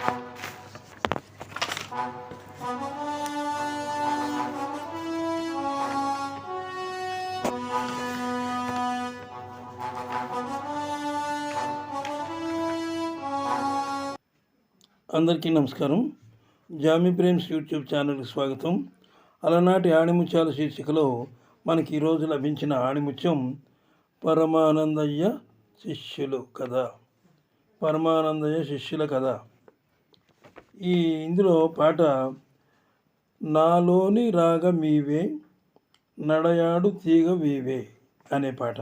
అందరికీ నమస్కారం. Jamie Prem's YouTube ఛానల్కి స్వాగతం. అలనాటి ఆణిముత్యాల శీర్షికలో మనకి ఈరోజు లభించిన ఆణిముత్యం పరమానందయ్య శిష్యులు కథ. పరమానందయ్య శిష్యుల కథ. ఈ ఇందులో పాట నాలోని రాగ మీవే నడయాడు తీగ వీవే అనే పాట.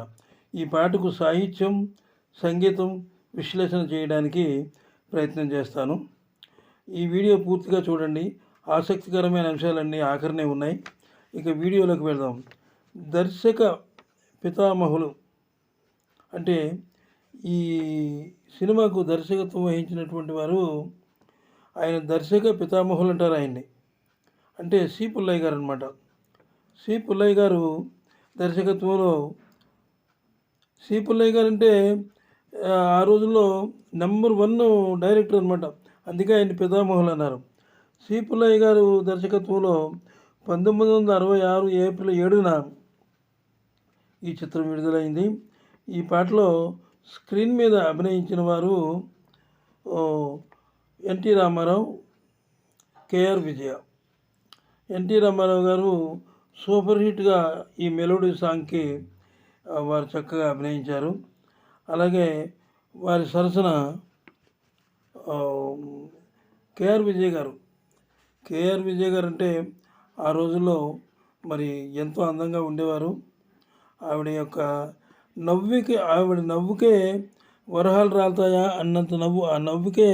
ఈ పాటకు సాహిత్యం సంగీతం విశ్లేషణ చేయడానికి ప్రయత్నం చేస్తాను. ఈ వీడియో పూర్తిగా చూడండి. ఆసక్తికరమైన అంశాలన్నీ ఆఖరినే ఉన్నాయి. ఇక వీడియోలోకి వెళ్దాం. దర్శక పితామహులు అంటే ఈ సినిమాకు దర్శకత్వం వహించినటువంటి వారు ఆయన దర్శక పితామహులు అంటారు ఆయన్ని. అంటే సి. పుల్లయ్య గారు అనమాట సి. పుల్లయ్య గారు దర్శకత్వంలో సి. పుల్లయ్య గారు అంటే ఆ, రోజుల్లో నెంబర్ వన్ డైరెక్టర్ అనమాట అందుకే ఆయన పితామహులు అన్నారు. సి. పుల్లయ్య గారు దర్శకత్వంలో పంతొమ్మిది వందల అరవై ఆరు ఏప్రిల్ ఏడున ఈ చిత్రం విడుదలైంది. ఈ పాటలో స్క్రీన్ మీద అభినయించిన వారు NT Rama Rao KR Vijaya. NT Rama Rao గారు సూపర్ హిట్గా ఈ మెలోడీ సాంగ్కి వారు చక్కగా అభినయించారు. అలాగే వారి సరసన కేఆర్ విజయ్ గారు. కేఆర్ విజయ్ గారు అంటే ఆ రోజుల్లో మరి ఎంతో అందంగా ఉండేవారు. ఆవిడ యొక్క నవ్వుకి ఆవిడ నవ్వుకే వరహాలు రాలుతాయా అన్నంత నవ్వు ఆ నవ్వుకే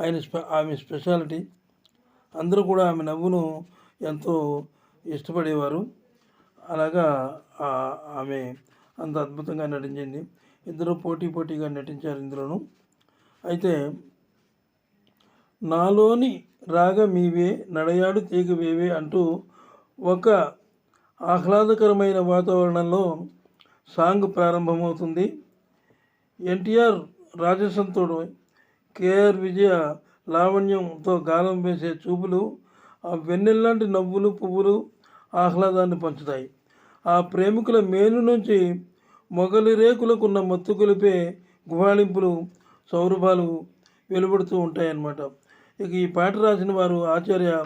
ఆయన స్పె ఆమె స్పెషాలిటీ. అందరూ కూడా ఆమె నవ్వును ఎంతో ఇష్టపడేవారు. అలాగా ఆమె అంత అద్భుతంగా నటించింది. ఇద్దరు పోటీ పోటీగా నటించారు ఇందులోను. అయితే నాలోని రాగమీవే నడయాడు తీగ వేవే అంటూ ఒక ఆహ్లాదకరమైన వాతావరణంలో సాంగ్ ప్రారంభమవుతుంది. ఎన్టీఆర్ రాజసంతుడు కేఆర్ విజయ లావణ్యంతో గాలం వేసే చూపులు ఆ వెన్నెల్లాంటి నవ్వులు పువ్వులు ఆహ్లాదాన్ని పంచుతాయి. ఆ ప్రేమికుల మేలు నుంచి మొగలి రేకులకున్న మత్తు కొలిపే గుహాళింపులు సౌరభాలు వెలువడుతూ ఉంటాయన్నమాట. ఇక ఈ పాట రాసిన వారు ఆచార్య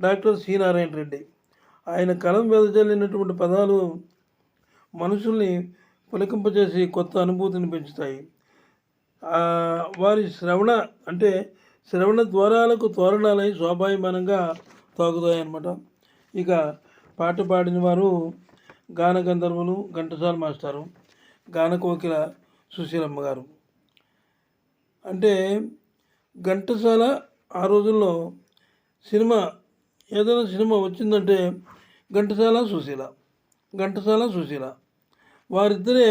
డాక్టర్ సి నారాయణ రెడ్డి. ఆయన కలం వెదజల్లినటువంటి పదాలు మనుషుల్ని పులకింపజేసి కొత్త అనుభూతిని పెంచుతాయి. వారి శ్రవణ అంటే శ్రవణ ద్వారాలకు తోరణాలై శోభాయమానంగా తాగుతాయి అన్నమాట ఇక పాట పాడిన వారు గాన గంధర్వులు ఘంటసాల మాస్టారు గాన కోకిల సుశీలమ్మ గారు. అంటే ఘంటసాల ఆ రోజుల్లో సినిమా ఏదైనా సినిమా వచ్చిందంటే ఘంటసాల సుశీల ఘంటసాల సుశీల. వారిద్దరే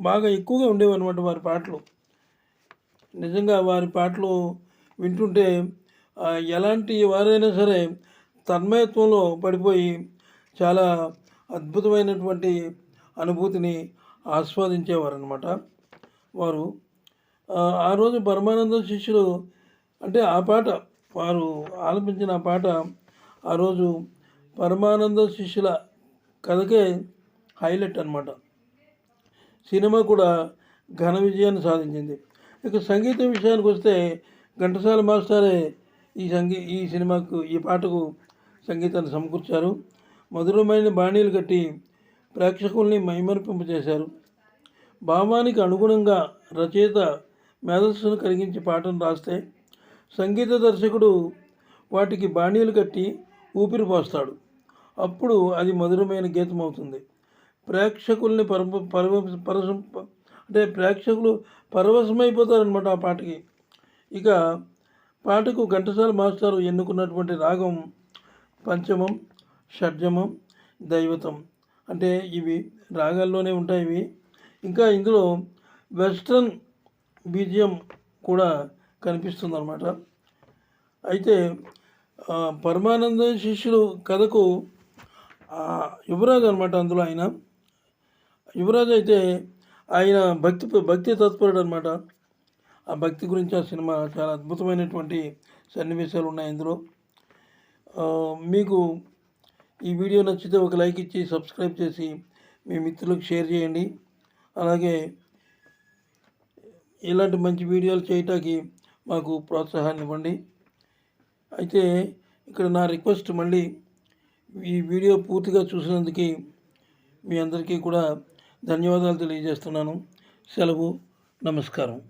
బాగా ఎక్కువగా ఉండేవన్నమాట వారి పాటలు. నిజంగా వారి పాటలు వింటుంటే ఎలాంటి వారైనా సరే తన్మయత్వంలో పడిపోయి చాలా అద్భుతమైనటువంటి అనుభూతిని ఆస్వాదించేవారనమాట వారు ఆ, రోజు పరమానంద శిష్యులు అంటే ఆ పాట వారు ఆలపించిన ఆ పాట ఆ రోజు పరమానంద శిష్యుల కథకే హైలైట్ అన్నమాట. సినిమా కూడా ఘన విజయాన్ని సాధించింది. ఇక సంగీతం విషయానికి వస్తే ఘంటసాల మాస్టారే ఈ సంగీ ఈ సినిమాకు ఈ పాటకు సంగీతాన్ని సమకూర్చారు. మధురమైన బాణీలు కట్టి ప్రేక్షకుల్ని మైమరిపింపజేశారు భావానికి అనుగుణంగా రచయిత మేధస్సును కలిగించి పాటను రాస్తే సంగీత దర్శకుడు వాటికి బాణీలు కట్టి ఊపిరి పోస్తాడు. అప్పుడు అది మధురమైన గీతం అవుతుంది ప్రేక్షకుల్ని పరమ పరవ పరసం అంటే ప్రేక్షకులు పరవశమైపోతారనమాట ఆ పాటకి. ఇక పాటకు ఘంటసాల మాస్టారు ఎన్నుకున్నటువంటి రాగం పంచమం షడ్జమం దైవతం. అంటే ఇవి రాగాల్లోనే ఉంటాయి ఇవి. ఇంకా ఇందులో వెస్ట్రన్ బీజియం కూడా కనిపిస్తుంది అనమాట అయితే పరమానంద శిష్యులు కథకు యువరాజు అనమాట అందులో ఆయన. యువరాజు అయితే ఆయన భక్తి భక్తి తత్పరుడు అనమాట ఆ భక్తి గురించి ఆ సినిమా చాలా అద్భుతమైనటువంటి సన్నివేశాలు ఉన్నాయి ఇందులో. మీకు ఈ వీడియో నచ్చితే ఒక లైక్ ఇచ్చి సబ్స్క్రైబ్ చేసి మీ మిత్రులకు షేర్ చేయండి. అలాగే ఇలాంటి మంచి వీడియోలు చేయటానికి మాకు ప్రోత్సాహాన్ని ఇవ్వండి. అయితే ఇక్కడ నా రిక్వెస్ట్ మళ్ళీ ఈ వీడియో పూర్తిగా చూసినందుకు మీ అందరికీ కూడా ధన్యవాదాలు తెలియజేస్తున్నాను. సెలవు. నమస్కారం.